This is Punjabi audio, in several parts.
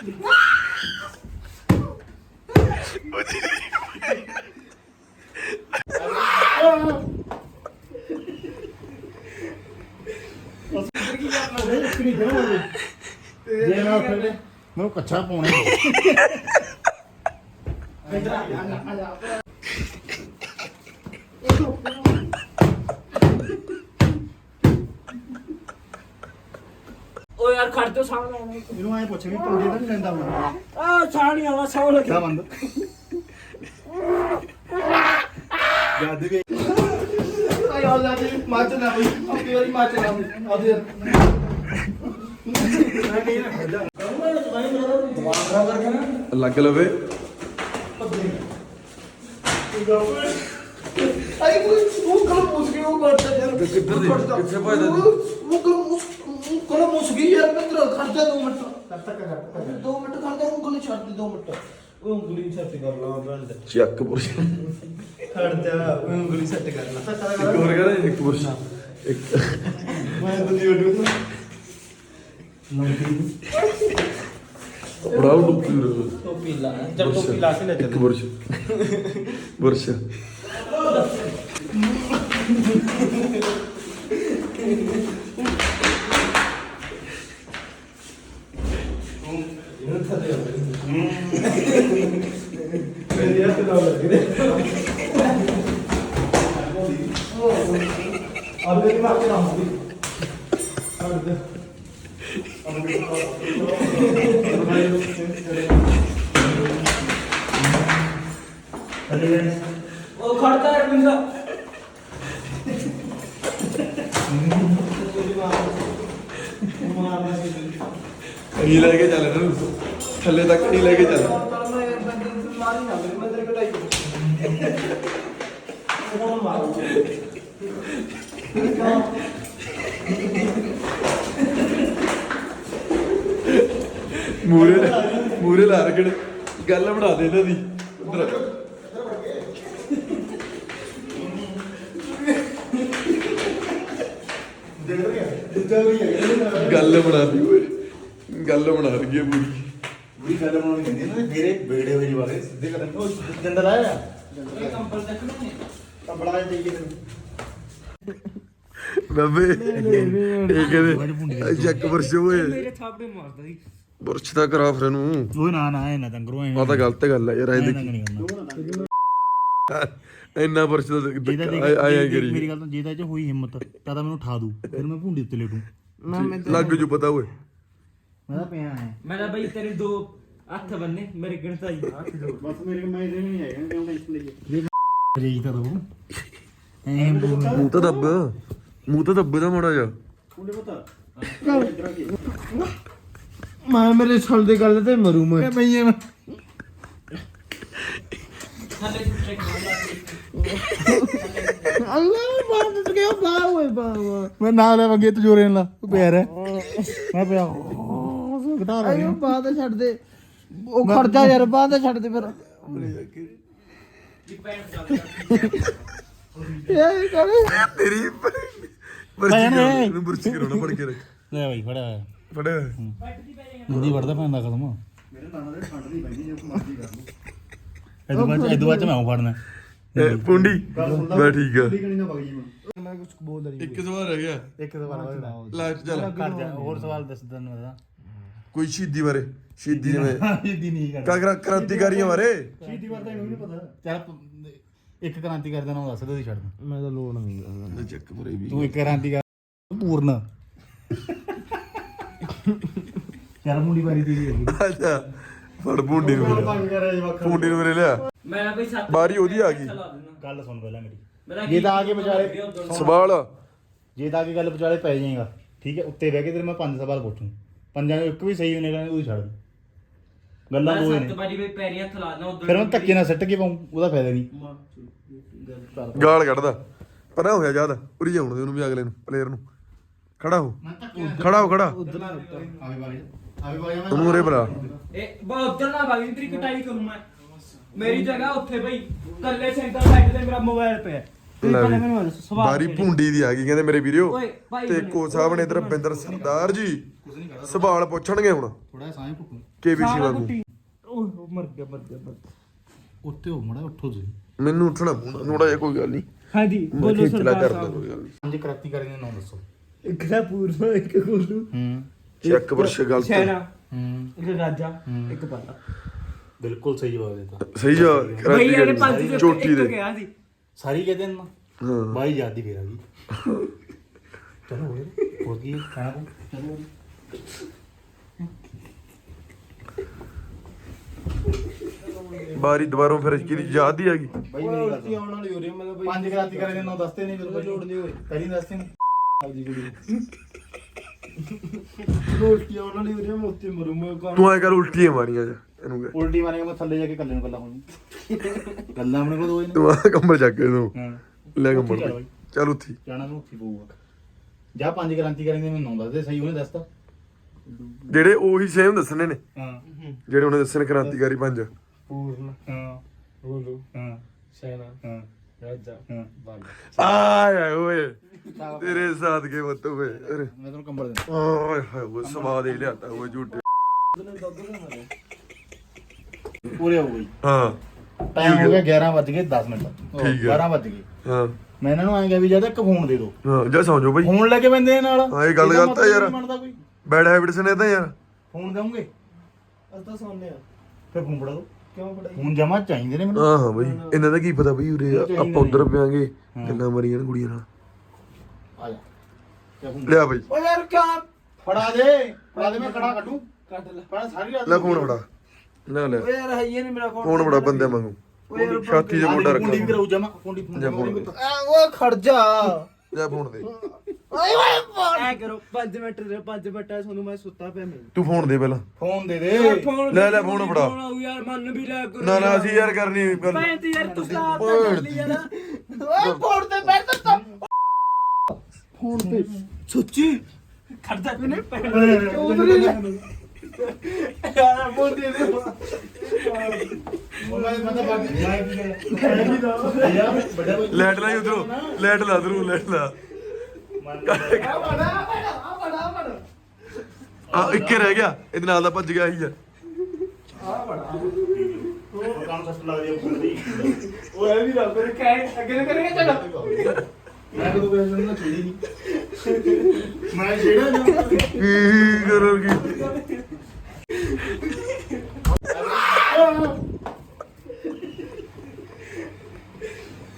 ਜੇ ਨਾ ਉੱਠੇ ਮੈਨੂੰ ਕੱਚਾ ਪਾਉਣਾ ਓ ਯਾਰ ਖੜ ਜਾ ਸਾਹਮਣੇ ਇਹਨੂੰ ਐ ਪੁੱਛ ਵੀ ਪੰਗੇ ਤਾਂ ਨਹੀਂ ਲੈਂਦਾ ਮੈਂ ਆ ਛਾਣੀ ਆਵਾ ਸੌ ਲੱਗੇ ਕਿਆ ਬੰਦ ਜਦ ਵੀ ਆਈ ਅੱਲਾ ਦੀ ਮਾਚ ਨਾ ਬਈ ਆਪਣੀ ਵਾਰੀ ਮਾਚ ਨਾ ਆਦੇ ਮੈਂ ਕਹੀ ਨਾ ਖੜਾ ਲੱਗ ਲਵੇ। ਆਈ ਉਹ ਉਹ ਕਲ ਮੁਸ ਗਈ ਉਹ ਕਰਦਾ ਯਾਰ। ਕਿੱਧਰ ਦੀ? ਕਿੱਥੇ ਭੱਜਦਾ ਤੂੰ? ਉਹ ਕਲ ਮੁਸ ਉਹ ਕਲ ਮੁਸ ਗਈ ਯਾਰ ਮਿੱਤਰ ਖਰਚਾ 2 ਮਿੰਟ ਤੱਕ ਤੱਕ ਕਰ 2 ਮਿੰਟ ਖਰਚਾ ਉਂਗਲੀ ਛੱਡ ਦੇ 2 ਮਿੰਟ। ਉਹ ਉਂਗਲੀ ਛੱਡ ਕਰ ਲਾ ਬੰਦ ਚੱਕ ਪੁਰਸ਼ ਖਰਚਾ ਉਂਗਲੀ ਸੈੱਟ ਕਰ ਲਾ। ਇੱਕ ਹੋਰ ਕਰਾਂ ਇੱਕ ਪੁਰਸ਼ ਇੱਕ। ਮੈਂ ਦੂਜੀ ਵੀਡੀਓ ਬੜਾ ਡੁੱਬੀ ਟੋਪੀ ਲਾ ਜਦ ਟੋਪੀ ਲਾ ਕੇ ਲੈ ਇੱਕ ਪੁਰਸ਼ ਪੁਰਸ਼ ਮੇਰੀ ਹੱਥ ਨਾਲ ਲੱਗ Hadi benim hakkım aldı. Hadi de. Hadi guys. O karta Arvinda. ਕਣੀ ਲੈ ਕੇ ਚੱਲ ਇਹਨੂੰ ਥੱਲੇ ਤੱਕ ਕਣੀ ਲੈ ਕੇ ਚੱਲ ਮਾਰੀ ਨਾ ਮੇਰੇ ਕੋਲ ਆਈ ਹੁਣ ਮਾਰੂ ਲਾ ਰਗੜ ਗੱਲ ਬਣਾ ਦੇ ਇਹਨਾਂ ਦੀ। ਉੱਧਰ ਗੱਲ ਬਣਾ ਦੀ ਓਏ। ਗੱਲ ਬਣਾ ਰਹੀ ਹੈ ਪੂਰੀ। ਵੀ ਗੱਲ ਬਣਾਉਣੀ ਕਹਿੰਦੀ ਨਾ ਮੇਰੇ ਬੇੜੇ ਹੋਈ ਵਾਲੇ। ਸਿੱਧੇ ਕਰਨ। ਉਹ ਜੰਦਰ ਆਇਆ ਇਹ ਕੰਪਲ ਤੱਕ ਨਹੀਂ ਕੰਬੜਾ ਦੇਈਏ ਤੈਨੂੰ। ਬਾਬੇ ਇਹ ਕਹਿੰਦੇ ਜੱਕ ਵਰਸ਼ ਓਏ। ਮੇਰੇ ਥਾਪੜੇ ਮਾਰਦਾ ਸੀ ਬੁਰਸ਼ ਤਾਂ ਕਰਾ ਫਿਰ ਇਹਨੂੰ। ਉਹ ਨਾ ਨਾ ਇਹ ਨਾ ਤੰਗਰੋ ਐ ਆ ਤਾਂ ਗਲਤ ਗੱਲ ਹੈ ਯਾਰ ਐਂ ਦੇਖੀ ਇੰਨਾ ਬੁਰਸ਼ ਤਾਂ ਆਇਆ ਕਰੀ। ਮੇਰੀ ਗੱਲ ਤੋਂ ਜਿਹਦਾ ਚ ਹੋਈ ਹਿੰਮਤ ਤਾਂ ਤਾਂ ਮੈਨੂੰ ਉਠਾ ਦੂ। ਫਿਰ ਮੈਂ ਭੁੰਡੀ ਉੱਤੇ ਲੇਟੂ। ਲੱਗ ਜੂ ਪਤਾ ਓਏ। ਮੈਂ ਤਾਂ ਪਿਆ ਐ। ਮੇਰਾ ਬਈ ਤੇਰੇ ਦੋ ਹੱਥ ਬੰਨੇ ਮੇਰੇ ਗਿਣਤਾ ਹੀ ਹੱਥ ਦੋ ਬਸ ਮੇਰੇ ਮੈਂ ਨਹੀਂ ਆਇਆ ਕਿਉਂ ਟੈਨਸ਼ਨ ਲਈਏ ਰੇਜ ਤਾਂ ਐ ਮੂੰਹ ਤਾਂ ਦੱਬ। ਮੂੰਹ ਤਾਂ ਦੱਬੇ ਦਾ ਮਾੜਾ ਜਾ ਮੈਂ ਮੇਰੇ ਛਲ ਦੇ ਗੱਲ ਤੇ ਮਰੂ ਮੈਂ। ਪਈਏ ਮੈਂ। ਅੱਲਾ ਬਾਤ ਤੇ ਗਿਆ ਬਾ ਓਏ ਬਾ ਮੈਂ ਨਾ ਲੈ ਵਗੇ ਤੂੰ ਜੋਰੇ ਨਾਲ ਤੂੰ ਪਿਆ ਰਹਿ। ਮੈਂ ਪਿਆ। ਘਟਾ ਰਿਹਾ ਅਰੇ ਬਾਤ ਛੱਡ ਦੇ। ਉਹ ਖਰਚਾ ਯਾਰ ਬਾਤ ਛੱਡ ਦੇ ਫਿਰ। ਇਹ ਕਰੇ ਤੇਰੀ ਬੁਰਸ਼ ਇਹਨੂੰ ਬੁਰਸ਼ ਕਰਾਉਣਾ ਫੜ ਕੇ ਰੱਖ। ਲੈ ਬਾਈ ਫੜਿਆ ਹੋਇਆ। ਫੜਿਆ ਜਲਦੀ ਵੜਦਾ ਪੈਂਦਾ ਕਦਮ ਮੇਰੇ ਨਾਨਾ ਦੇ ਠੰਡ ਦੀ ਪੈਂਦੀ ਜੇ ਮਰਜ਼ੀ ਕਰ ਲੂ ਇਹਦੋਂ ਬਾਅਦ ਇਹਦੋਂ ਬਾਅਦ ਚ ਮੈਂ ਆਉਂ ਫੜਨਾ। ਇਹ ਪੁੰਡੀ। ਮੈਂ ਠੀਕ ਆ। ਮੈਂ ਕੁਝ ਬੋਲਦਾ ਨਹੀਂ ਇੱਕ ਸਵਾਲ ਰਹਿ ਗਿਆ। ਇੱਕ ਸਵਾਲ ਲਾਸਟ ਚੱਲ। ਕਰ ਜਾ ਹੋਰ ਸਵਾਲ ਦੱਸ ਦਿਨ ਮੇਰਾ ਕੋਈ ਸ਼ਹੀਦੀ ਬਾਰੇ? ਸ਼ਹੀਦੀ ਜਿਵੇਂ ਇਹਦੀ ਨਹੀਂ ਕਰ ਕਾਗਰਾ ਕ੍ਰਾਂਤੀਕਾਰੀਆਂ ਬਾਰੇ? ਸ਼ਹੀਦੀ ਵਾਰ ਤਾਂ ਇਹਨੂੰ ਨਹੀਂ ਪਤਾ। ਚੱਲ ਪ- ਇੱਕ ਕ੍ਰਾਂਤੀ ਕਰਦਾ ਨਾਮ ਦੱਸ ਦੇ ਉਹਦੀ ਛੱਡ ਦੇ। ਮੈਂ ਤਾਂ ਲੋੜ ਨਹੀਂ ਚੱਕ ਬਰੇ ਵੀ ਤੂੰ ਇੱਕ ਕ੍ਰਾਂਤੀ ਕਰ ਪੂਰਨ। ਯਾਰ ਮੁੰਡੀ ਵਾਰੀ ਹੈਗੀ ਅੱਛਾ ਫੜ ਪੁੰਡੀ ਨੂੰ ਮੇਰੇ। ਨੂੰ ਮੇਰੇ ਲਿਆ। ਮੇਰਾ ਬਈ ਸੱਤ ਬਾਰੀ ਉਹਦੀ ਆ ਗਈ। ਗੱਲ ਸੁਣ ਪਹਿਲਾਂ ਮੇਰੀ। ਮੇਰਾ ਜੇ ਤਾਂ ਆ ਕੇ ਵਿਚਾਲੇ ਸਵਾਲ। ਜੇ ਤਾਂ ਆ ਕੇ ਗੱਲ ਵਿਚਾਲੇ ਪੈ ਜਾਏਗਾ ਠੀਕ ਹੈ ਉੱਤੇ ਬਹਿ ਕੇ ਤੇਰੇ ਮੈਂ ਪੰਜ ਸਵਾਲ ਪੁੱਛੂ। ਪੰਜਾਂ ਚੋਂ ਇੱਕ ਵੀ ਸਹੀ ਹੋਣੇ ਗਾ ਉਹਦੀ ਛੱਡ ਦੇ। ਗੱਲਾਂ ਮੈਂ ਦੋ ਸੱਤ ਨੇ। ਵਾਰੀ ਬਈ ਪੈਰੀਂ ਹੱਥ ਲਾ ਦੇਣਾ ਉਦੋਂ ਫਿਰ ਮੈਂ ਧੱਕੇ ਨਾਲ ਸੱਟ ਕੇ ਪਾਉਂ ਉਹਦਾ ਫਾਇਦਾ ਨਹੀਂ। ਗਾਲ ਕੱਢਦਾ। ਪਰਾਂ ਹੋਇਆ ਜ਼ਿਆਦਾ ਉਰੀ ਜਾਉਣ ਦੇ ਉਹਨੂੰ ਵੀ ਅਗਲੇ ਨੂੰ ਪਲੇਅਰ ਨੂੰ। ਖੜਾ ਹੋ। ਖੜਾ ਹੋ ਖੜਾ। ਆਵੇ ਬਾਰੇ ਆਵੇ ਬਾਰੇ ਉਹਨੂੰ ਉਰੇ ਬੁਲਾ ਇਹ ਬਾ ਉਧਰ ਨਾ ਬਾਗੀ ਤੇਰੀ ਕਟਾਈ ਕਰੂੰ ਮੈਂ। ਮੇਰੀ ਜਗ੍ਹਾ ਉੱਥੇ ਬਈ ਕੱਲੇ ਸੈਂਟਰ ਸਾਈਡ ਤੇ ਮੇਰਾ ਮੋਬਾਈਲ ਪਿਆ। ਤੂੰ ਲੈ ਵੀ। ਮੈਨੂੰ ਦੱਸ ਸਵਾਲ ਬਾਰੀ ਕਿਹੜੇ? ਭੁੰਡੀ ਦੀ ਆ ਗਈ ਕਹਿੰਦੇ ਮੇਰੇ ਵੀਰੋ ਓਏ, ਭਾਈ ਤੇ। ਕੋ ਸਾਹਿਬ ਨੇ ਇਧਰ ਬਿੰਦਰ ਸਰਦਾਰ ਜੀ ਸਵਾਲ ਪੁੱਛਣਗੇ ਹੁਣ। ਥੋੜਾ ਸਾਹ ਕੇਬੀਸੀ ਸਾਰਾ ਵਾਂਗੂ ਕੁੱਟੀ। ਓਹ ਮਰ ਗਿਆ ਮਰ ਗਿਆ ਮਰ ਗਿਆ। ਉੱਤੇ ਹੋ ਮੜਾ ਉੱਠੋ ਤੁਸੀਂ। ਮੈਨੂੰ ਉੱਠਣਾ ਪਊਗਾ ਥੋੜਾ ਜਿਹਾ ਕੋਈ ਗੱਲ ਨਹੀਂ। ਹਾਂਜੀ ਮੈਂ ਬੋਲੋ ਖੇਚਲਾ ਸਰਦਾਰ ਕਰਦਾ ਸਾਹਿਬ। ਕੋਈ ਗੱਲ ਨਹੀਂ। ਪੰਜ ਕ੍ਰਾਂਤੀਕਾਰੀ ਦੇ ਨਾਮ ਦੱਸੋ। ਇੱਕ ਦਾ ਪੂਰਵਾ ਇੱਕ ਗੋਲੂ। ਹੂੰ। ਚੈੱਕ ਵਰਸ਼ ਗਲਤ। ਸ਼ੈਰਾ ਹੂੰ। ਇੱਕ ਰਾਜਾ ਇੱਕ ਬਾਲਾ। ਬਿਲਕੁਲ ਸਹੀ ਜਵਾਬ ਦਿੱਤਾ। ਸਹੀ ਆ ਬਈ ਇਹਨੇ ਪੰਜ ਚੋਟੀ ਦੇ। ਗਿਆ ਸੀ। ਸਾਰੀ ਕਹਦੇ ਨਾ। ਹਾਂ। ਬਾਈ ਯਾਦੀ ਫੇਰ ਆ ਗਈ। ਚਲੋ ਹੋ ਗਿਆ ਹੋ ਗਈ ਖਾਣਾ ਕੋ ਚਲੋ ਬਾਰੀ ਦੁਬਾਰੋਂ ਫਿਰ ਕਿਹਦੀ ਯਾਦ ਹੀ ਆ ਗਈ। ਬਾਈ ਮੇਰੀ ਗੱਲ ਸੁਣ। ਆਉਣ ਵਾਲੀ ਹੋ ਰਹੀ ਹੈ ਮਤਲਬ ਪੰਜ ਕ੍ਰਾਂਤੀਕਾਰੀ ਦੇ ਨਾਮ ਦੱਸਦੇ ਨਹੀਂ ਫਿਰ ਜੋੜ ਨਹੀਂ ਹੋਏ। ਪਹਿਲੀ ਦੱਸਦੇ ਨਹੀਂ। ਆਪਦੀ ਕੁੜੀ ਰੋਟੀ ਆਉਣ ਵਾਲੀ ਹੋ ਰਹੀ ਹੈ ਮੈਂ ਉੱਤੇ ਮਰੂੰਗਾ ਕੌਣ ਤੂੰ ਐ ਕਰ ਉਲਟੀਆਂ ਮਾਰੀਆਂ ਜਾ। ਇਹਨੂੰ ਕਹਿ। ਉਲਟੀ ਮਾਰੇਗਾ ਮੈਂ ਥੱਲੇ ਜਾ ਕੇ ਕੱਲੇ ਨੂੰ ਗੱਲਾਂ ਹੋਣੀ ਗੱਲਾਂ ਆਪਣੇ ਕੋਲ ਦੋ ਨੇ ਤੂੰ ਆ ਕੰਬਲ ਚੱਕ ਕੇ ਤੂੰ ਹਾਂ। ਲੈ ਉੱਥੇ ਚੱਲ ਕੰਬਲ ਬਾਈ। ਚੱਲ ਉੱਥੀ। ਜਾਣਾ ਨੂੰ ਉੱਥੇ ਪਊਗਾ। ਜਾਂ ਪੰਜ ਕ੍ਰਾਂਤੀਕਾਰੀ ਦੇ ਮੈਨੂੰ ਦੱਸਦੇ ਸਹੀ ਉਹਨੇ ਦੱਸਤਾ? ਜਿਹੜੇ ਉਹੀ ਸੇਮ ਦੱਸਣੇ ਨੇ। ਹਾਂ। ਜਿਹੜੇ ਉਹਨੇ ਦੱਸਣੇ ਕ੍ਰਾਂਤੀਕਾਰੀ ਪੰਜ। ਪੂਰਨ। ਹਾਂ। ਗੋਲੂ ਹਾਂ। ਸੈਨਾ। ਹਾਂ। ਰਾਜਾ। ਹਾਂ। ਬਾਲਾ ਆਏ ਓਏ। ਤੇਰੇ ਸਾਥ ਕੇ ਮਤ ਅਰੇ ਮੈਂ ਤੁਹਾਨੂੰ ਕੰਬਲ ਦਿੰਦਾ। ਓਏ ਹਾਏ ਉਹ ਸਵਾਦ ਹੀ ਲਿਆਤਾ ਉਹ ਝੂਠੇ। ਪੂਰੇ ਹੋ ਗਈ। ਹਾਂ। ਟਾਈਮ ਹੋ ਗਿਆ 11 ਵੱਜ ਗਏ 10 ਮਿੰਟ। ਉਹ, ਠੀਕ ਹੈ। 12 ਵੱਜ ਗਏ। ਹਾਂ। ਮੈਂ ਇਹਨਾਂ ਨੂੰ ਐਂ ਕਿਹਾ ਵੀ ਜਦ ਇੱਕ ਫੋਨ ਦੇ ਦਿਓ ਹਾਂ ਜਾ ਸੌਂ ਜਾਓ ਬਈ। ਫੋਨ ਲੈ ਕੇ ਬੰਦੇ ਦੇ ਨਾਲ। ਹਾਂ, ਇਹ ਗੱਲ ਇਹਦਾ ਗਲਤ ਮਤਲਬ ਯਾਰ। ਨਹੀਂ ਮੰਨਦਾ ਕੋਈ। ਬੈਡ ਹੈਬਿਟਸ ਨੇ ਤਾਂ ਯਾਰ। ਫੋਨ ਦੇਵੋਗੇ? ਅਸ ਤਾਂ ਸੌਂਦੇ ਆ ਫਿਰ ਫੋਨ ਫੜਾ ਦੋ। ਕਿਉਂ ਪੜਾਈ ਫੋਨ ਜਮਾ ਚਾਹੀਦੇ ਨੇ ਮੈਨੂੰ। ਹਾਂ ਹਾਂ ਬਈ। ਇਹਨਾਂ ਦਾ ਕੀ ਪਤਾ ਬਈ ਉਰੇ ਆਪਾਂ ਉਧਰ ਪਿਆਂਗੇ। ਗੱਲਾਂ ਮਰੀਆਂ ਨੇ ਕੁੜੀਆਂ ਨਾਲ। ਆ ਜਾ। ਕਿਆ ਫੋਨ ਲਿਆ ਬਈ। ਓ ਯਾਰ ਕਿਆ? ਫੜਾ ਦੇ। ਫੜਾ ਦੇ ਮੈਂ ਕੜਾ ਕੱਢੂ। ਕੱਟ ਲੈ। ਫੜਾ ਸਾਰੀ ਰਾਤ ਲੈ ਫੋਨ ਫੜਾ। ਲੈ ਲੈ। ਓ ਯਾਰ ਹੈ ਹੀ ਨਹੀਂ ਮੇਰਾ ਫੋਨ ਫੋਨ ਫੜਾ ਬੰਦੇ ਵਾਂਗੂ। ਛਾਤੀ ਦੇ ਮੁੰਡਾ ਫੋਨ ਵੀ ਰੱਖਾ ਕਰਾਉ ਜਮਾ ਫੋਨ ਦੀ ਫੋਨ ਜਾ ਫੋਨ ਦੇ। ਓਏ ਖੜ ਜਾ। ਜਾ ਫੋਨ ਦੇ। ਐ ਕਰੋ 5 ਮਿੰਟ ਦੇ 5 ਮਿੰਟ ਆ ਤੁਹਾਨੂੰ ਮੈਂ ਸੁੱਤਾ ਪਿਆ ਮੈਂ ਤੂੰ ਫੋਨ ਦੇ ਪਹਿਲਾਂ। ਫੋਨ ਦੇ ਦੇ। ਫੋਨ ਲੈ ਲੈ ਫੋਨ ਫੜਾ। ਯਾਰ ਮਨ ਵੀ ਲੈ ਕਰੋ। ਨਾ ਨਾ ਅਸੀਂ ਯਾਰ ਕਰਨੀ ਗੱਲ। ਮੈਂ ਤੇ ਯਾਰ ਤੂੰ ਸਲਾਹ ਤਾਂ ਕਰ ਲਈ ਯਾਰ। ਓਏ ਫੋਨ ਤੇ ਬੈਠ ਤਾ ਫੋਨ ਤੇ। ਸੱਚੀ। ਖੜਦਾ ਤੂੰ। ਨਹੀਂ ਉਧਰ ਹੀ ਯਾਰ ਫੋਨ ਦੇ ਦੇ ਲੈਟ ਲਾ ਉਧਰੋਂ ਲੈਟ ਲਾ ਉਧਰੋਂ ਲੈਟ ਲਾ ਆ ਬੜਾ ਆ ਬੜਾ ਆ ਬੜਾ ਆ ਇੱਕੇ ਰਹਿ ਗਿਆ। ਇਹਦੇ ਨਾਲ ਦਾ ਭੱਜ ਗਿਆ ਹੀ ਆ। ਕੰਮ ਸਸਤ ਲੱਗਦੀ ਹੈ ਫੋਨ ਦੀ ਓਏ ਵੀ ਰੱਬ ਨੇ ਕਹਿ ਅੱਗੇ ਨੂੰ ਕਰੇਗਾ ਚੱਲ। ਮੈਂ ਕਦੋਂ ਪੈਸੇ ਨਾ ਛੇੜੀ ਨਹੀਂ ਮੈਂ ਛੇੜਾ ਨਾ। ਕੀ ਕਰੋਗੀ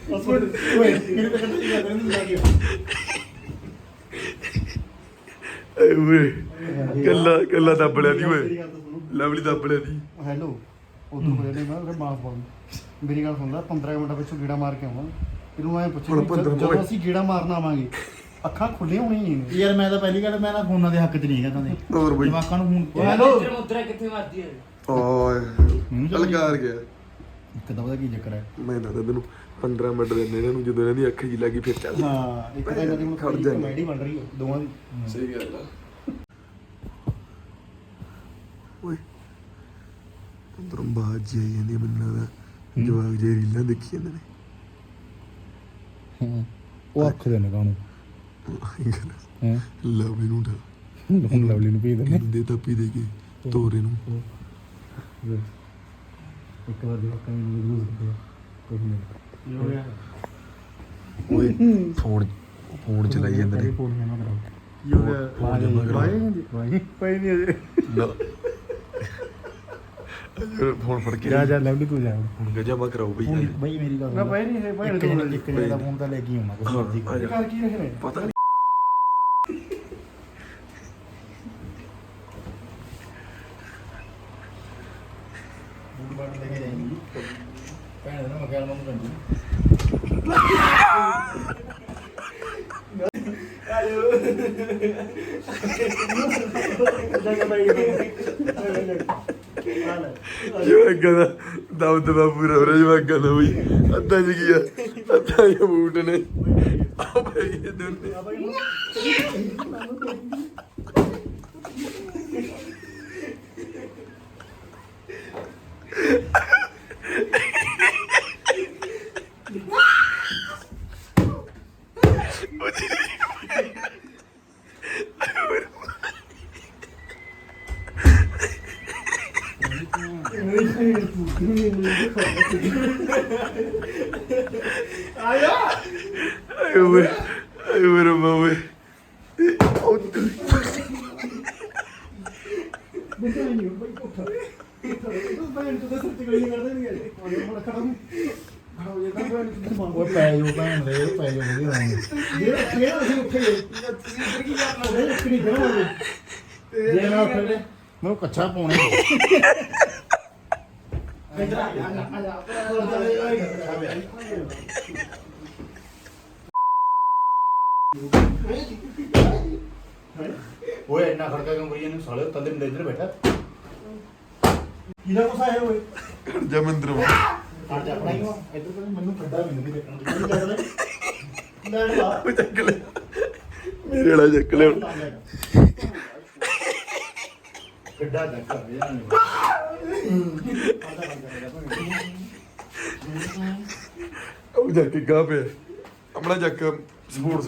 ਓਏ ਮੇਰੇ ਤੇ ਕੱਟ ਗਿਆ ਨਹੀਂ ਲੱਗੀ ਏ ਓਏ ਕੱਲਾ ਕੱਲਾ ਦੱਬ ਲਿਆ ਦੀ ਓਏ। ਲਵਲੀ ਦੱਬ ਲਿਆ ਦੀ ਹੈਲੋ ਉਦੋਂ ਬੜੇ ਨੇ ਮੈਂ ਫਿਰ ਮਾਫ ਪਾਉਂ ਮੇਰੀ ਗੱਲ ਸੁਣ ਲੈ 15 ਮਿੰਟਾਂ ਪਿੱਛੋਂ ਗੇੜਾ ਮਾਰ ਕੇ ਆਵਾਂ। ਇਹਨੂੰ ਐ ਪੁੱਛੀ ਹੁਣ ਵੀ ਪੰਦਰਾਂ ਜਦੋਂ ਹੋਏ। ਅਸੀਂ ਗੇੜਾ ਮਾਰਨ ਆਵਾਂਗੇ ਅੱਖਾਂ ਖੁੱਲੀਆਂ ਹੋਣੀਆਂ ਹੀ ਨੇ। ਯਾਰ ਮੈਂ ਤਾਂ ਪਹਿਲੀ ਗੱਲ ਮੈਂ ਨਾ ਫੋਨਾਂ ਦੇ ਹੱਕ 'ਚ ਨਹੀਂ ਹੈਗਾ ਕਹਿੰਦੇ ਹੋਰ ਬਈ। ਜਵਾਕਾਂ ਨੂੰ ਫੋਨ ਹੈਲੋ। ਮੁద్ਰਾ ਕਿੱਥੇ ਵੱਜਦੀ ਹੈ ਓਏ ਮੈਨੂੰ ਚੱਲ ਕਰ ਗਿਆ। ਇੱਕ ਤਾਂ ਪਤਾ ਕੀ ਚੱਕਰ ਹੈ? ਮੈਂ ਨਾ ਤੈਨੂੰ 15 ਮਿੰਟ ਦਿੰਦੇ ਇਹਨਾਂ ਨੂੰ ਜਦੋਂ ਇਹਨਾਂ ਦੀ ਅੱਖ ਜੀ ਲੱਗੀ ਫਿਰ ਚੱਲ। ਹਾਂ ਇੱਕ ਤਾਂ ਇਹਨਾਂ ਦੀ ਖੜ ਜਾ। ਕਮੇਡੀ ਬਣ ਰਹੀ ਹੈ ਦੋਵਾਂ ਦੀ। ਸਹੀ ਗੱਲ ਆ। ਅੰਦਰੋਂ ਬਾਜ ਜੀ ਆਈ ਜਾਂਦੀ ਆ ਮੈਨੂੰ ਲੱਗਦਾ ਜਵਾਗ ਜੇ ਰੀਲਾਂ ਦੇਖੀ ਜਾਂਦੇ ਨੇ। ਉਹ ਅੱਖ ਦੇ ਨਗਾਣੂ ਹਾਂ। ਲਵਲੀ ਨੂੰ ਉਠਾ। ਹੁਣ ਲਵਲੀ ਨੂੰ ਭੇਜ ਦਿੰਦੇ। ਇਹਨੂੰ ਦੇ ਤਾਪੀ ਦੇ ਕੇ ਤੋਰੇ ਨੂੰ। ਇੱਕ ਵਾਰ ਦੀ ਅੱਖਾਂ ਨੂੰ ਯੂਜ਼ ਕਰਦੇ ਕੁਝ ਨਹੀਂ। ਓਏ ਫੋਨ ਫੋਨ ਚਲਾਈ ਜਾਂਦੇ ਨੇ। ਫੋਨ ਜਮਾ ਕਰਾਓ। ਜਮਾ ਕਰਾ ਵਾਹੀ ਪਈ ਨਹੀਂ ਅਜੇ। ਨਾ ਫੋਨ ਫੜ ਕੇ। ਜਾ ਜਾ ਲਵਲੀ ਤੂੰ ਜਾ। ਹੁਣ ਜਮਾ ਕਰਾਓ ਬਈ ਬਈ ਮੇਰੀ ਗੱਲ ਨਾ ਪਈ ਨਹੀਂ ਹੈ ਪਈ ਇੱਕ ਜਣਾ ਇੱਕ ਜਣਾ ਦਾ ਫੋਨ ਤਾਂ ਲੈ ਕੇ ਆਉਣਾ ਕੁਝ ਮਰਜ਼ੀ ਕਰ। ਕੀ ਰਹੇ ਨੇ ਪਤਾ ਨਹੀਂ। ਬੂਟ ਬਾਟ ਲੈ ਕੇ ਜਾਏਂਗੀ। ਭੈਣ ਦਾ ਮਖਿਆਲ ਮੰਗ ਕੰਦੀ ਜਵਾਗਾਂ ਦਾ ਦਮ ਦਬਾ ਪੂਰਾ ਹੋ ਰਿਹਾ ਜਵਾਗਾਂ ਦਾ ਬਈ ਅੱਧਾ ਜੀ ਗਿਆ ਅੱਧਾ ਇਹ ਬੂਟ ਨੇ। ਆ ਬਈ ਇਹ ਦੋਨੇ। ਆਏ ਓਏ ਆਏ ਓਏ ਰੱਬਾ ਓਏ ਉਹ ਤੂੰ- ਉਹ ਪੈ ਜੋ ਭੈਣ ਦੇ ਪੈ ਜੋ ਵਧੀਆ ਰਹੂੰਗੇ ਜੇ ਮੈਂ ਉੱਠ ਕੇ ਮੈਨੂੰ ਕੱਛਾ ਪਾਉਣੇ ਓਏ ਇੰਨਾ ਖੜਕਾ ਕਿਉਂ ਕਰੀ ਇਹਨੂੰ ਸਾਲੇ ਤੰਦੇ ਮੁੰਡੇ ਇੱਧਰ ਬੈਠਾ। ਕਿਹਦਾ ਕੁਛ ਆਇਆ ਓਏ? ਖੜ ਜਾ ਮੰਦਰ ਵਾ ਆ ਜਾ। ਆਪਣਾ ਹੀ ਵਾ ਇੱਧਰ ਕੋਈ ਮੈਨੂੰ ਕੱਢਾ ਮੈਨੂੰ ਨਹੀਂ ਦੇਖਣ ਦੀ ਚੱਕ ਲੈ ਲੈ ਚੱਕ ਲੈ। ਮੇਰੇ ਵਾਲਾ ਚੱਕ ਲੈ ਹੁਣ। ਕੱਢਾ ਜਾ ਕਰ ਯਾਰ ਉਹ ਜਾ ਕੇ ਗਾ ਪਿਆ। ਆਪਣਾ ਚੱਕ ਸਪੋਰਟਸ।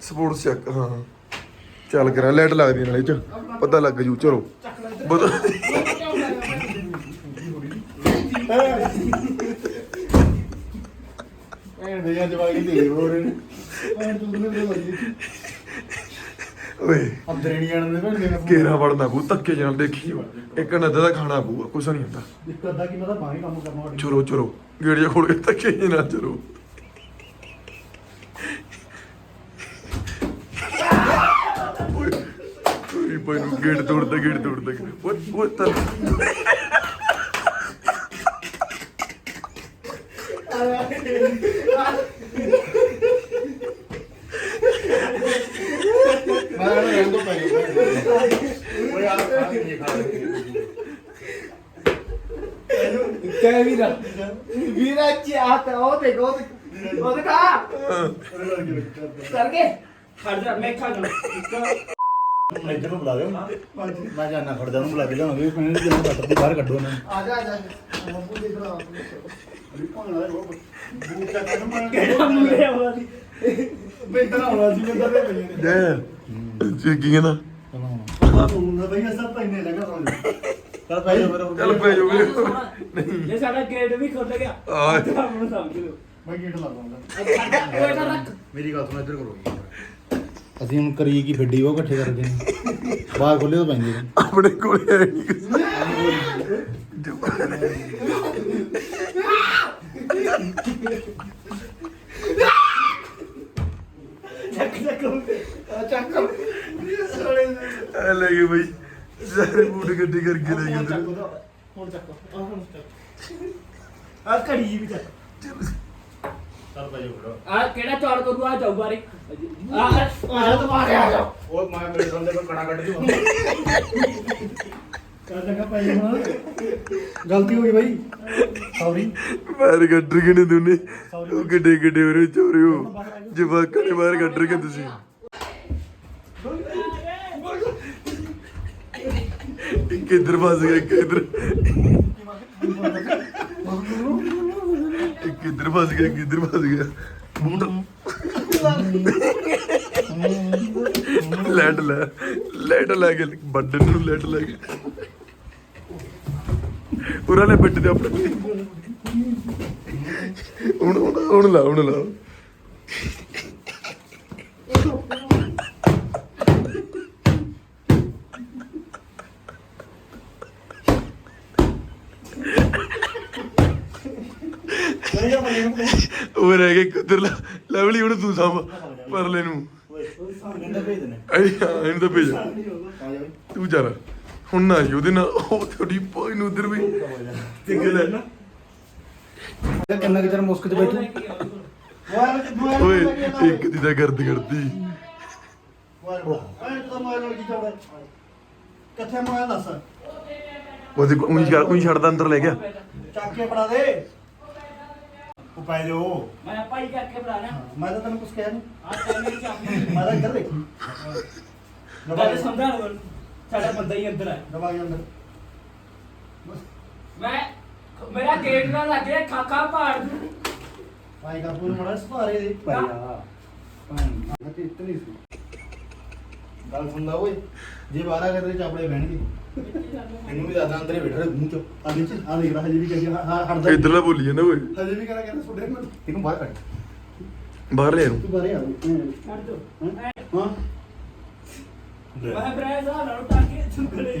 ਸਪੋਰਟਸ ਚੱਕ ਹਾਂ। ਚੱਲ ਕਰਾਂ ਲਾਈਟ ਲੱਗਦੀ ਨਾਲੇ ਚ। ਪਤਾ ਲੱਗ ਜੂ ਚਲੋ। ਦੇ ਜਵਾਈ ਦੇ ਤੂੰ ਓਏ। ਅੰਦਰ ਨਹੀਂ ਆਣ ਦੇ ਭੈਣ ਦੇ ਨਾਲ ਕੇਰਾ ਵੜਨਾ ਬੂ ਧੱਕੇ ਨਾਲ ਦੇਖੀ ਇੱਕ ਨੱਦਾ ਦਾ ਖਾਣਾ ਪਊਗਾ ਕੁਛ ਨਹੀਂ ਹੁੰਦਾ ਇੱਕ ਅੱਧਾ ਕਿੰਨਾ ਦਾ ਬਾਹਰ ਕੰਮ ਕਰਨਾ ਚਲੋ ਚਲੋ ਗੇੜ ਜਿਹਾ ਖੋਲ ਕੇ ਧੱਕੇ ਜਿਹੇ ਨਾਲ ਚਲੋ ਓਏ ਭਾਈ ਨੂੰ ਗੇੜ ਤੋੜਦਾ ਗੇੜ ਤੋੜਦਾ ਓਏ ਓਏ ਤਾਂ ਰਹਿਣ ਦੋ ਪੈ ਓਏ ਆ ਖਾ ਕੇ ਖਾ ਕਹਿ ਵੀਰਾ ਵੀਰਾ ਚਾਹਤ ਉਹ ਦੇਖ ਉਹ ਦੇਖ ਉਹ ਦਿਖਾ ਕਰਕੇ ਖੜ ਜਾ ਮੈਂ ਖਾ ਜਾ ਮੈਨੇਜਰ ਨੂੰ ਬੁਲਾ ਦਿਓ ਮੈਂ ਜਾਣਾ ਖੜਦਾ ਨੂੰ ਬੁਲਾ ਕੇ ਲਿਆਉਂਗੇ ਭੈਣ ਦੇ ਜਨਾਂ ਕੱਟ ਦੀ ਬਾਹਰ ਕੱਢੋ ਨਾ ਆ ਜਾ ਆ ਜਾ ਬੱਬੂ ਦੇ ਭਰਾ ਭਾਣਾ ਉਹ ਬੂਟ ਚੱਕ ਕੇ ਮੈਂ ਕਿਹੜਾ ਮੁੰਡੇ ਆਵਾ ਸੀ ਬੇਟਾ ਆਉਣਾ ਸੀ ਬੰਦਾ ਦੇ ਪਈਆਂ ਨੇ ਜੈ ਕੀ ਕਹਿੰਦਾ ਨਾ ਬਈ ਅਸਾਂ ਪੈਨੇ ਲੱਗਾ ਸਮਝ ਚੱਲ ਪੈ ਜਾ ਫਿਰ ਚੱਲ ਪੈ ਜਾਓ ਵੀਰੇ ਇਹ ਸਾਡਾ ਗੇਟ ਵੀ ਖੁੱਲ ਗਿਆ ਆ ਤੁਹਾਨੂੰ ਸਮਝ ਲਓ। ਮੈਂ ਗੇਟ ਲਾ ਦਵਾਂਗਾ ਉਹ ਇਹਦਾ ਰੱਖ ਮੇਰੀ ਗੱਲ ਸੁਣ ਇੱਧਰ ਕਰੋ। ਅਸੀਂ ਹੁਣ ਕਰੀਏ ਕੀ ਗੱਡੀ ਉਹ ਇਕੱਠੇ ਕਰਦੇ ਨੇ ਬਾਹਰ ਖੋਲੇ ਤਾਂ ਪੈਂਦੇ ਨੇ ਆਪਣੇ ਕੋਲੇ ਹੈ ਨਹੀਂ। ਕੁਛ। ਚੱਕ ਚੱਕ। ਲੈ ਗਏ ਬਈ। ਸਾਰੇ ਬੂਟ ਗੱਡੀ ਕਰਕੇ ਲੈ ਗਏ ਉਧਰ ਹੁਣ ਚੱਕ ਆ ਹੁਣ ਚੱਕ। ਆ ਘੜੀ ਵੀ ਚੱਕ। ਪੈ ਜਾ ਫਿਰ ਆ ਕਿਹੜਾ ਚੌੜ ਕਰੂ ਆ ਜਾਊ ਬਾਰੇ। ਆ ਆ ਜਾ ਤੁਹਾਰੇ ਆ ਜਾ। ਉਹ ਮੈਂ ਮੇਰੇ ਸੰਦੇ ਕੋ ਕਣਾ ਕੱਢ ਜੂ ਗਲਤੀ ਹੋ ਗਈ ਸੌਰੀ ਬਾਹਰ ਗੱਡਰ ਕਿਨੇ ਦੁਨੇ ਉਹ ਗੱਡੇ ਗੱਡੇ ਉਰੇ ਚੋਰੇ ਹੋ। ਜਵਾਕਾਂ ਨੇ ਬਾਹਰ ਗੱਡਰ ਕੇ ਤੁਸੀਂ? ਇੱਕ ਫਸ ਗਿਆ ਇੱਕ ਇੱਧਰ ਇੱਕ ਫਸ ਗਿਆ ਇੱਕ ਫਸ ਗਿਆ ਬੂਟ ਲੈਟ ਲੈ ਲੈਟ ਲੈ ਕੇ ਬੱਡਨ ਨੂੰ ਲੈਟ ਲੈ ਕੇ। ਉਹਨਾਂ ਨੇ ਬਿੱਟ ਦੇ ਆਪਣੇ। ਹੁਣ ਹੁਣ ਹੁਣ ਲਾ ਹੁਣ ਲਾ। ਉਹ ਰਹਿ ਗਏ ਕਿੱਧਰ ਲਾ ਲਵਲੀ ਹੁਣ ਤੂੰ ਸਾਂਭ ਪਰਲੇ ਨੂੰ। ਅਈ ਹਾਂ ਇਹਨੂੰ ਤਾਂ ਭੇਜ। ਆ ਜਾ ਬਈ ਤੂੰ ਚੱਲ। ਹੁਣ ਨਾ ਜੀ ਉਹਦੇ ਨਾਲ ਉਹ ਥੋੜੀ ਪੋਈ ਨੂੰ ਉਧਰ ਵੀ ਤੇ ਗੱਲ ਨਾ ਕਿੰਨਾ ਕਿਚਰ ਮੁਸਕ ਚ ਬੈਠੂ? ਓਏ ਇੱਕ ਦੀ ਤਾਂ ਗਰਦ ਕਰਦੀ ਕੀ ਕਿੱਥੇ ਮੋਬਾਈਲ ਦੱਸ ਉਹਦੇ ਉਹੀ ਛੱਡਦਾ ਅੰਦਰ ਲੈ ਗਿਆ। ਚੱਕ ਕੇ ਫੜਾ ਦੇ। ਉਹ ਪੈ ਜਾਓ ਮੈਂ ਪਾਈ ਕਰਕੇ ਬੁਲਾਣਾ ਮੈਂ ਤਾਂ ਤੈਨੂੰ ਕੁਝ ਕਿਹਾ ਨਹੀਂ ਆ ਚੱਲ ਮੇਰੀ ਚਾਬੀ ਮੈਂ ਤਾਂ ਇੱਧਰ ਦੇਖੀ। ਗੱਲ ਸਮਝਾ ਲਓ ਸਾਡਾ ਬੰਦਾ ਹੀ ਅੰਦਰ ਹੈ ਦਬਾ ਕੇ ਅੰਦਰ ਮੈਂ ਮੇਰਾ ਗੇਟ ਨਾ ਲੱਗੇ ਖਾਖਾ ਪਾੜ ਦੂੰ। ਭਾਈ ਦਾ ਪੂਰ ਮੜਾ ਸਪਾਰੇ ਦੇ ਪਾਇਆ ਮੈਂ ਤੇ ਇਤਨੀ ਸੀ। ਗੱਲ ਸੁਣਦਾ ਓਏ ਜੇ ਬਾਹਰ ਆ ਕੇ ਤੇ ਚਾਪੜੇ ਬਹਿਣਗੇ ਇਹਨੂੰ ਵੀ ਜ਼ਿਆਦਾ ਅੰਦਰ ਬੈਠਾ ਰਿਹਾ ਮੂੰਹ ਚ ਆ ਨੀਚੇ ਆ ਦੇਖ ਰਹਾ ਹਜੇ ਵੀ ਕਹਿੰਦੀ ਹਟਦਾ ਇਧਰਲਾ ਬੋਲੀ ਜਾਂਦਾ ਓਏ ਹਜੇ ਵੀ ਕਹਿੰਦਾ ਕਹਿੰਦਾ ਸੁਣਦੇ ਮੈਨੂੰ ਇਹਨੂੰ ਬਾਹਰ ਕੱਢ ਬਾਹਰ ਲੈ ਤੂੰ ਬਾਰੇ ਆ ਹਾਂ ਮੈਂ ਬਰੈਸ ਆ ਨਾ ਟਾਕੇ ਚੁਗਲੇ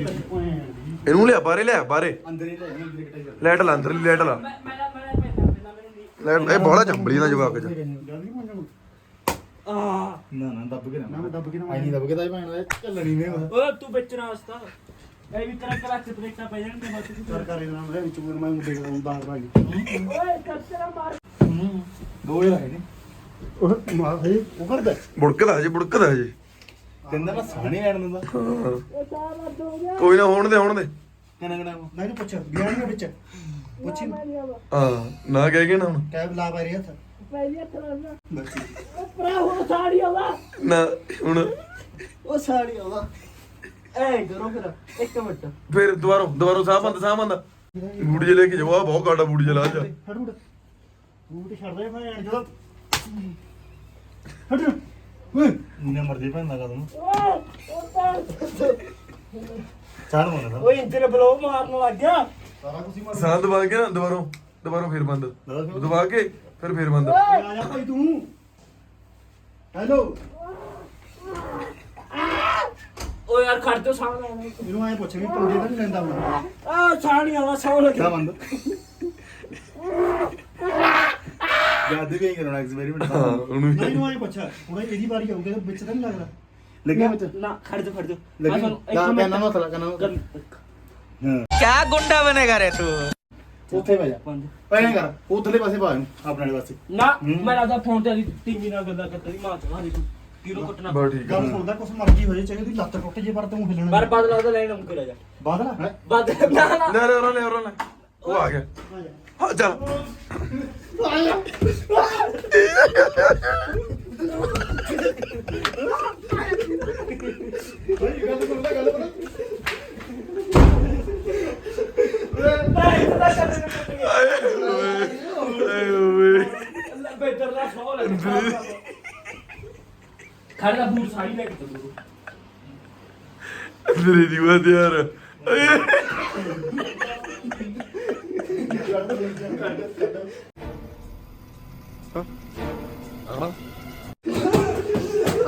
ਇਹਨੂੰ ਲਿਆ ਬਾਹਰੇ ਲਿਆ ਬਾਹਰੇ ਅੰਦਰ ਲੈ ਲਾਈਟ ਲਾ ਅੰਦਰ ਲਾਈਟ ਲਾ ਮੈਂ ਮੈਂ ਮੈਂ ਇਹ ਬੋਲਾ ਚੰਬਲੀ ਨਾ ਜਵਾਕ ਚ ਆ ਨਾ ਨਾ ਦੱਬ ਕੇ ਨਾ ਨਾ ਮੈਂ ਦੱਬ ਕੇ ਨਾ ਆਈ ਨਹੀਂ ਦੱਬ ਕੇ ਤਾਂ ਇਹ ਭੈਣ ਦਾ ਚੱਲਣੀ ਨਹੀਂ ਹੁੰਦਾ ਓਏ ਤੂੰ ਵੇਚਣਾ ਵਾਸਤਾ ਇਹ ਵੀ ਤੇਰਾ ਕਲਾਚ ਪਲੇਟਾਂ ਪੈ ਜਾਣਗੇ ਬਸ ਤੂੰ ਸਰਕਾਰੀ ਨਾਮ ਦੇ ਵਿੱਚ ਮੈਂ ਮੁੰਡੇ ਕੋਲ ਦਾਗ ਭਾਈ ਓਏ ਕੱਚਰਾ ਮਾਰ। ਦੋ ਹੀ ਹੈ ਨੇ। ਉਹ ਮਾਰ ਹਜੇ ਉਹ ਕਰਦਾ ਬੁੜਕਦਾ ਹਜੇ ਬੁੜਕਦਾ ਹਜੇ। ਕਹਿੰਦਾ ਮੈਂ ਸਾਹ ਨਹੀਂ ਲੈਣ ਦਿੰਦਾ ਇਹ ਸਾਰਾ ਵੱਧ ਹੋ ਗਿਆ। ਕੋਈ ਨਾ ਹੋਣ ਦੇ ਹੋਣ ਦੇ। ਕਿੰਨਾ ਕਿੰਨਾ ਤੂੰ ਪੁੱਛ। ਗਿਆ ਨਹੀਂ ਵਿੱਚ। ਪੁੱਛੀ ਮੈਂ ਹਾਂ ਨਾ ਕਹਿ ਕੇ ਨਾ ਹੁਣ। ਕੈਬ ਲਾ ਪਾ ਰਹੀ ਹੱਥ। ਪਹਿਲੀ ਲਾਉਣਾ ਉਹ ਪਰਾ ਹੋ ਸਾੜੀ ਆਵਾ ਨਾ ਹੁਣ। ਉਹ ਸਾੜੀ ਆਵਾ ਐ ਕਰੋ ਫਿਰ ਇੱਕ ਮਿੰਟ। ਫਿਰ ਦੁਬਾਰੋਂ ਦੁਬਾਰੋਂ ਸਾਹ ਬੰਦ ਸਾਹ ਬੰਦ। ਬੂੜੀ ਜੇ ਲੈ ਕੇ ਜਾਓ ਆਹ ਬਹੁਤ ਕਾਟਾ ਬੂੜੀ ਜੇ ਲਾ ਜਾ ਹਟ ਉੜ। ਬੂਟ ਛੱਡ ਦੇ ਮੈਂ ਜਦੋਂ। ਹਟ ਓਏ। ਨੀਨਾ ਮਰਦੀ ਭੈਣ ਦਾ ਕਦਮ ਓਏ ਉਹ ਤਾਂ ਚਾੜ ਮੋਨਾ ਓਏ ਇੰਦਰ ਬਲੋ ਮਾਰਨ ਲੱਗ ਗਿਆ। ਸਾਰਾ ਕੁਝ ਹੀ ਮਾਰ ਸਾਹ ਦਬਾ ਕੇ ਨਾ ਦੁਬਾਰੋਂ ਦੁਬਾਰੋਂ ਫਿਰ ਬੰਦ। ਦਬਾ ਕੇ। ਫਿਰ ਫੇਰ ਬੰਦ। ਆ ਜਾ ਭਾਈ ਤੂੰ। ਹੈਲੋ। ਓ ਯਾਰ ਖੜ ਜਾ ਸਾਹ ਲੈਣਾ ਇਹਨੂੰ ਐ ਪੁੱਛ ਵੀ ਪੰਗੇ ਤਾਂ ਨਹੀਂ ਲੈਂਦਾ ਮੈਂ ਆ ਸਾਹ ਨਹੀਂ ਆਵਾ ਸਾਹ ਲੱਗ ਕਿੱਦਾਂ ਬੰਦ? ਜਦ ਵੀ ਐਂ ਕਰਨਾ ਐਕਸਪੈਰੀਮੈਂਟ ਹਾਂ ਉਹਨੂੰ ਨਹੀਂ ਨੂੰ ਐ ਪੁੱਛਾ। ਹੁਣ ਇਹਦੀ ਵਾਰੀ ਆਉਗੀ ਤਾਂ ਵਿੱਚ ਤਾਂ ਨਹੀਂ ਲੱਗਦਾ। ਲੱਗਿਆ ਵਿੱਚ? ਨਾ ਖੜ ਜਾ ਖੜ ਜਾ। ਲੱਗੀ ਕੰਨਾਂ ਨੂੰ ਥਲਾ ਕੰਨਾਂ ਨੂੰ ਹਾਂ। ਕੀ ਗੁੰਡਾ ਬਣੇਗਾ ਰੇ ਤੂੰ? ਉੱਥੇ ਬਹਿ ਜਾ। ਪੰਜ। ਪੈਣਾ ਕਰ ਉਧਰਲੇ ਪਾਸੇ ਪਾ ਇਹਨੂੰ ਆਪਣੇ ਵਾਲੇ ਪਾਸੇ। ਨਾ ਮੈਂ ਆਦਾ ਫੋਨ ਤੇ ਟੀਵੀ ਨਾਲ ਗੱਲਾਂ ਕਰਦਾ ਨਹੀਂ ਮਾਂ ਚਲਾ ਦੇ ਤੂੰ ਕਿਰੋ ਕੁੱਟਣਾ ਬਸ ਠੀਕ ਗੱਲ ਸੁਣਦਾ ਕੁਛ ਮਰਜ਼ੀ ਹੋ ਜੇ ਚਾਹੇ ਉਹਦੀ ਲੱਤ ਟੁੱਟ ਜੇ ਪਰ ਤੂੰ ਹਿੱਲਣਾ ਪਰ ਬਾਦ ਲੱਗਦਾ ਲੈਣ ਮੁੱਕ ਜਾ। ਬਾਦਲ? ਬਾਦ ਨਾ ਨਾ। ਲੈ ਲੈ ਲੈ ਲੈ ਉਹ ਆ ਗਿਆ। ਹਾਂ ਚੱਲ। ਆਏ ਓਏ ਬੇਟਰ ਦਾ ਸੌ ਲੱਗ ਖੜ ਜਾ ਬੂਟ ਸਾੜੀ ਲੈ ਕੇ ਚੱਲੂ। ਮੇਰੇ ਦੀ ਬਾਤ ਯਾਰ। ਹਾਂ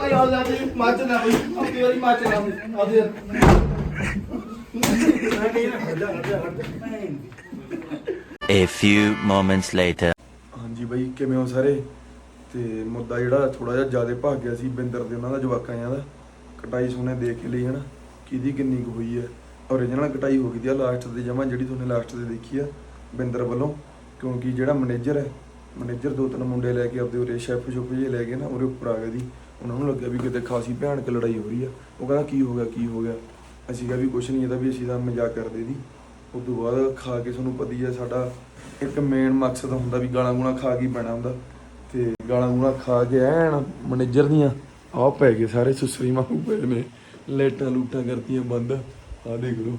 ਆਈ ਅੱਲਾ ਦੀ ਮਾਚ ਨਾ ਹੋਈ ਆਪਣੀ ਵਾਲੀ ਮਾਚ ਨਾ ਹੋਈ ਆਦੇ A few moments later. ਹਾਂਜੀ ਬਾਈ ਕਿਵੇਂ ਹੋ ਸਾਰੇ? ਤੇ ਮੁੱਦਾ ਜਿਹੜਾ ਥੋੜਾ ਜਿਹਾ ਜ਼ਿਆਦਾ ਭਾਗ ਗਿਆ ਸੀ ਬਿੰਦਰ ਦੇ ਉਹਨਾਂ ਦਾ, ਜਵਾਕਾਂ ਜਿਹਾ ਦਾ, ਕਟਾਈ ਸੁਣੇ ਦੇਖ ਕੇ ਲਈ ਹਨਾ। ਕਿਹਦੀ ਕਿੰਨੀ ਕੁ ਹੋਈ ਹੈ। ਔਰਿਜਨਲ ਕਟਾਈ ਹੋ ਗਈ ਦੀ ਆ ਲਾਸਟ ਦੇ ਜਮਾ, ਜਿਹੜੀ ਤੁਹਾਨੂੰ ਲਾਸਟ ਤੇ ਦੇਖੀ ਆ ਬਿੰਦਰ ਵੱਲੋਂ। ਕਿਉਂਕਿ ਜਿਹੜਾ ਮੈਨੇਜਰ ਹੈ ਮੈਨੇਜਰ ਦੋ ਤਿੰਨ ਮੁੰਡੇ ਲੈ ਕੇ ਆਪਦੇ ਉਰੇ ਸ਼ੈਫ ਸ਼ੁਪ ਜੇ ਲੈ ਗਏ ਨਾ ਉਹਦੇ ਉੱਪਰ ਆ ਗਏ ਦੀ ਉਹਨਾਂ ਨੂੰ ਲੱਗਿਆ ਵੀ ਕਿਤੇ ਖਾਸੀ ਭਿਆਨਕ ਲੜਾਈ ਹੋ ਰਹੀ ਆ। ਉਹ ਕਹਿੰਦਾ, ਕੀ ਹੋ ਗਿਆ, ਕੀ ਹੋ ਗਿਆ? ਅਸੀਂ ਕਿਹਾ ਵੀ ਕੁਛ ਨਹੀਂ, ਇਹਦਾ ਵੀ ਅਸੀਂ ਤਾਂ ਮਜ਼ਾਕ ਕਰਦੇ ਦੀ ਉਸ ਤੋਂ ਬਾਅਦ ਖਾ ਕੇ ਤੁਹਾਨੂੰ ਪਤਾ ਹੀ ਹੈ ਸਾਡਾ। ਇੱਕ ਮੇਨ ਮਕਸਦ ਹੁੰਦਾ ਵੀ ਗਾਲਾਂ ਗੁਣਾ ਖਾ ਕੇ ਪੈਣਾ ਹੁੰਦਾ। ਤੇ ਗਾਲਾਂ ਗੂਣਾ ਖਾ ਕੇ ਐਨ ਮੈਨੇਜਰ ਦੀਆਂ ਆਹ ਪੈ ਗਏ ਸਾਰੇ ਸੁਸਰੀ ਮਾਹੂ ਪਏ ਨੇ। ਲੇਟਾਂ ਲੂਟਾਂ ਕਰਤੀਆਂ ਬੰਦ। ਆਹ ਦੇਖ ਲਓ।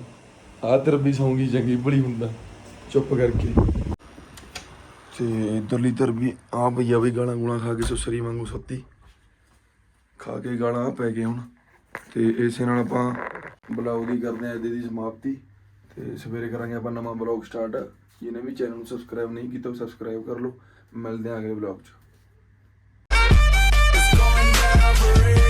ਆਹ ਤਰਬੀ ਸੌਂਗੀ ਚੰਗੀ ਭਲੀ ਹੁੰਦਾ ਚੁੱਪ ਕਰਕੇ। ਤੇ ਇਧਰਲੀ ਤਰਬੀ ਵੀ ਆ ਭਈਆ ਵੀ ਗਾਲਾਂ ਗੂਣਾ ਖਾ ਕੇ ਸੁਸਰੀ ਵਾਂਗੂ ਸੁੱਤੀ। ਖਾ ਕੇ ਗਾਲਾਂ ਪੈ ਗਏ ਹੁਣ। ਤੇ ਇਸੇ ਨਾਲ ਆਪਾਂ ਬਲੌਗ ਦੀ ਕਰਦੇ ਹਾਂ ਅੱਜ ਦੀ ਸਮਾਪਤੀ। ਤੇ ਸਵੇਰੇ ਕਰਾਂਗੇ ਆਪਾਂ ਨਵਾਂ ਬਲੌਗ ਸਟਾਰਟ। ਜਿਹਨੇ ਵੀ ਚੈਨਲ ਨੂੰ ਸਬਸਕ੍ਰਾਈਬ ਨਹੀਂ ਕੀਤਾ ਉਹ ਸਬਸਕ੍ਰਾਈਬ ਕਰ ਲਓ। ਮਿਲਦੇ ਹਾਂ ਅਗਲੇ ਬਲੌਗ 'ਚ। operate.